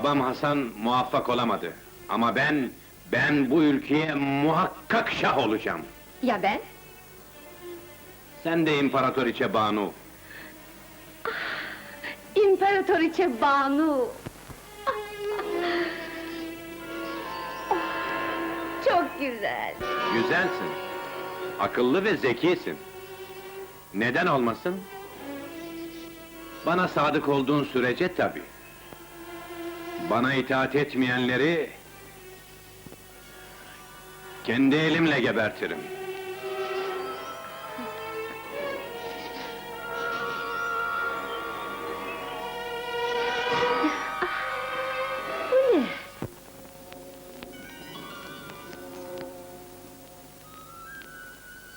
Babam Hasan muvaffak olamadı. Ama ben, ben bu ülkeye muhakkak şah olacağım. Ya ben? Sen de İmparatoriçe Banu. İmparatoriçe Banu! Çok güzel! Güzelsin. Akıllı ve zekisin. Neden olmasın? Bana sadık olduğun sürece tabii. Bana itaat etmeyenleri... ...kendi elimle gebertirim.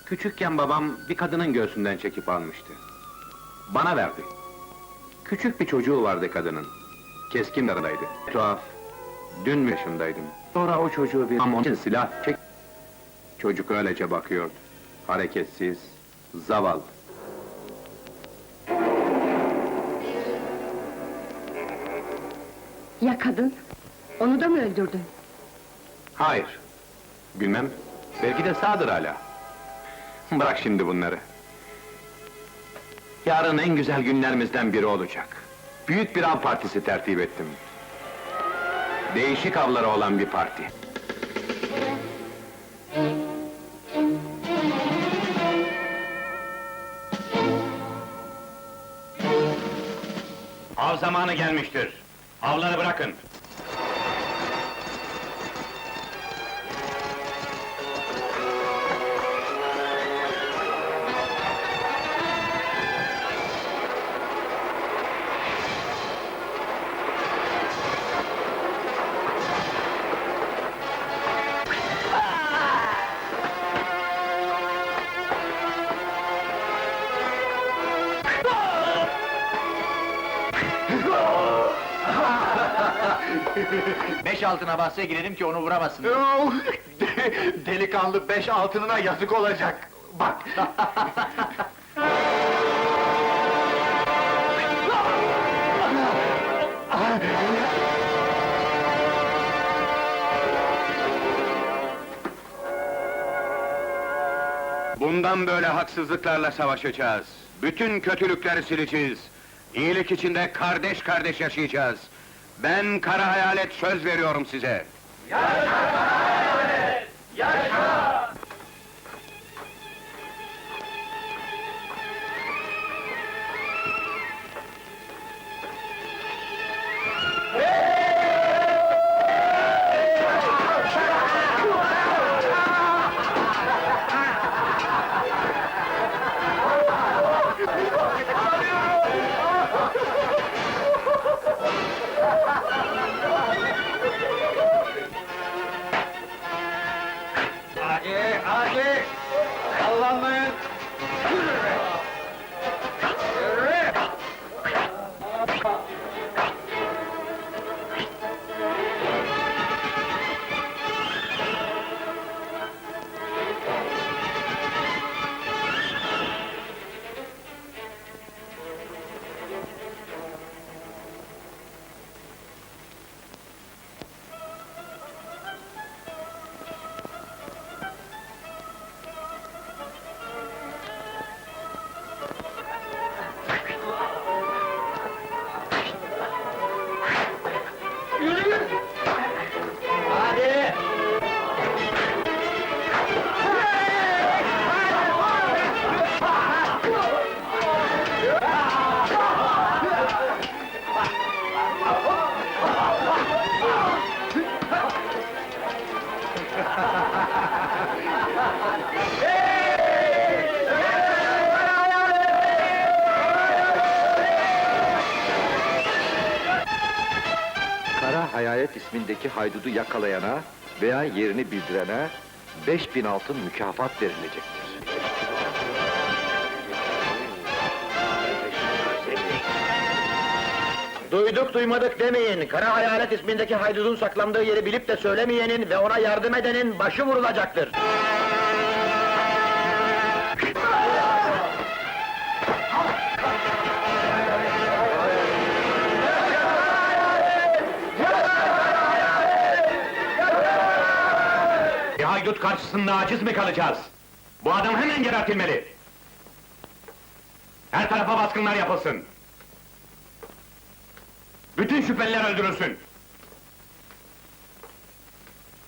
Küçükken babam bir kadının göğsünden çekip almıştı. Bana verdi. Küçük bir çocuğu vardı kadının. Keskin darındaydı. Tuhaf. Dün yaşındaydım. Sonra o çocuğu bir amon için silah çek... Çocuk öylece bakıyordu. Hareketsiz, zavallı. Ya kadın? Onu da mı öldürdün? Hayır. Bilmem. Belki de sağdır hala. Bırak şimdi bunları. Yarın en güzel günlerimizden biri olacak. Büyük bir av partisi tertip ettim. Değişik avları olan bir parti. Av zamanı gelmiştir. Avları bırakın. Beş altına bahse girelim ki onu vuramasın. Delikanlı beş altınına yazık olacak. Bak. Bundan böyle haksızlıklarla savaşacağız. Bütün kötülükleri sileceğiz. İyilik içinde kardeş kardeş yaşayacağız. Ben kara hayalet söz veriyorum size. Hadi, ismindeki haydudu yakalayana veya yerini bildirene 5000 altın mükafat verilecektir. Duyduk duymadık demeyin. Kara Hayalet ismindeki haydudun saklandığı yeri bilip de söylemeyenin ve ona yardım edenin başı vurulacaktır. Haydut karşısında aciz mi kalacağız? Bu adam hemen gebertilmeli! Her tarafa baskınlar yapılsın! Bütün şüpheliler öldürülsün!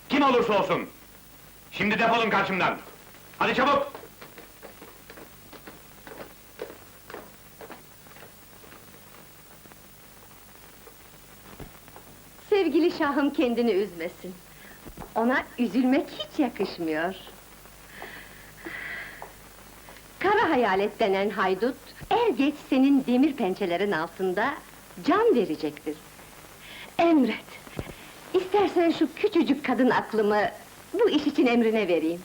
Kim olursa olsun! Şimdi defolun karşımdan! Hadi çabuk! Sevgili şahım kendini üzmesin. Ona üzülmek hiç yakışmıyor. Kara hayalet denen haydut, er geç senin demir pençelerin altında can verecektir. Emret! İstersen şu küçücük kadın aklımı bu iş için emrine vereyim.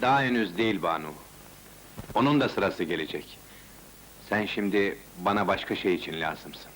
Daha henüz değil Banu. Onun da sırası gelecek. Sen şimdi bana başka şey için lazımsın.